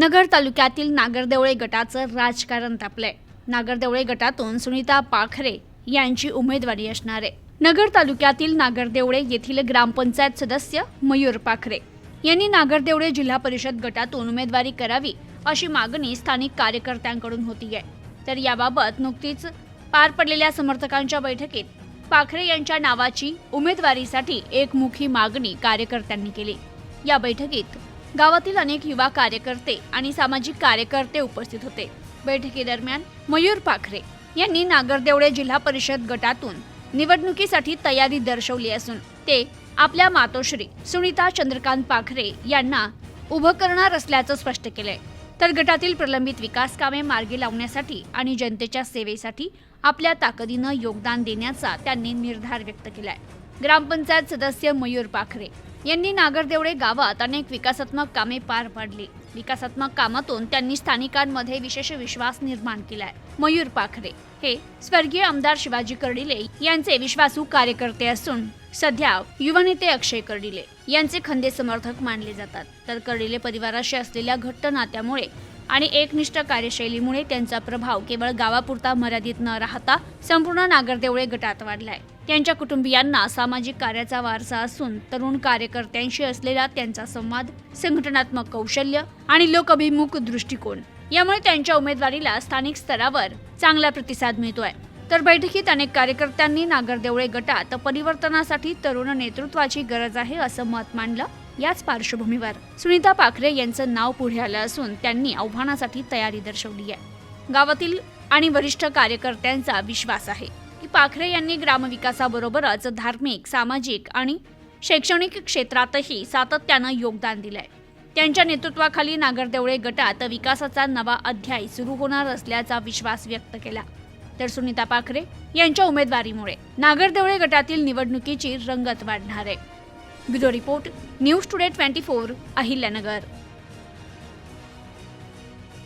नगर तालुक्यातील नागरदेवळे गटाचं राजकारण तापलंय. नागरदेवळे गटातून सुनीता पाखरे यांची उमेदवारी असणार आहे. नगर तालुक्यातील नागरदेवळे येथील ग्रामपंचायत सदस्य मयूर पाखरे यांनी नागरदेवळे जिल्हा परिषद गटातून उमेदवारी करावी अशी मागणी स्थानिक कार्यकर्त्यांकडून होती आहे तर याबाबत नुकतीच पार पडलेल्या समर्थकांच्या बैठकीत पाखरे यांच्या नावाची उमेदवारीसाठी एकमुखी मागणी कार्यकर्त्यांनी केली. या बैठकीत गावातील अनेक युवा कार्यकर्ते आणि सामाजिक कार्यकर्ते उपस्थित होते. बैठकीदरम्यान मयूर पाखरे यांनी नागरदेवळे जिल्हा परिषद गटातून निवडणुकीसाठी तयारी दर्शवली असून ते आपल्या मातोश्री सुनीता चंद्रकांत पाखरे यांना उभं करणार असल्याचं स्पष्ट केलंय. तर गटातील प्रलंबित विकास कामे मार्गी लावण्यासाठी आणि जनतेच्या सेवेसाठी आपल्या ताकदीनं योगदान देण्याचा त्यांनी निर्धार व्यक्त केलाय. ग्रामपंचायत सदस्य मयूर पाखरे यांनी नागरदेवडे गावात अनेक विकासात्मक कामे पार पाडली. विकासात्मक कामातून त्यांनी स्थानिकांमध्ये विशेष विश्वास निर्माण केलाय. मयूर पाखरे हे स्वर्गीय आमदार शिवाजी कर्डिले यांचे विश्वासू कार्यकर्ते असून सध्या युवा नेते अक्षय कर्डिले यांचे खंदे समर्थक मानले जातात. तर कर्डिले परिवाराशी असलेल्या घट्ट नात्यामुळे आणि एकनिष्ठ कार्यशैलीमुळे त्यांचा प्रभाव केवळ गावापुरता मर्यादित न राहता संपूर्ण नागरदेवळे गटात वाढलाय. त्यांच्या कुटुंबियांना सामाजिक कार्याचा वारसा असून तरुण कार्यकर्त्यांशी असलेला त्यांचा संवाद संघटनात्मक कौशल्य आणि लोकअभिमुख दृष्टिकोन यामुळे त्यांच्या उमेदवारीला स्थानिक स्तरावर चांगला प्रतिसाद मिळतोय. तर बैठकीत अनेक कार्यकर्त्यांनी नागरदेवळे गटात परिवर्तनासाठी तरुण नेतृत्वाची गरज आहे असं मत मांडलं याच पार्श्वभूमीवर. सुनीता पाखरे यांचं नाव पुढे आलं असून त्यांनी आव्हानासाठी तयारी दर्शवली आहे. गावातील आणि वरिष्ठ कार्यकर्त्यांचा विश्वास आहे. की पाखरे यांनी ग्रामविकासाबरोबरच धार्मिक सामाजिक आणि शैक्षणिक क्षेत्रातही सातत्यानं योगदान दिलंय. त्यांच्या नेतृत्वाखाली नागरदेवळे गटात विकासाचा नवा अध्याय सुरू होणार असल्याचा विश्वास व्यक्त केला. तर सुनीता पाखरे यांच्या उमेदवारीमुळे नागरदेवळे गटातील निवडणुकीची रंगत वाढणार आहे. Bureau report news today twenty four Ahilyanagar.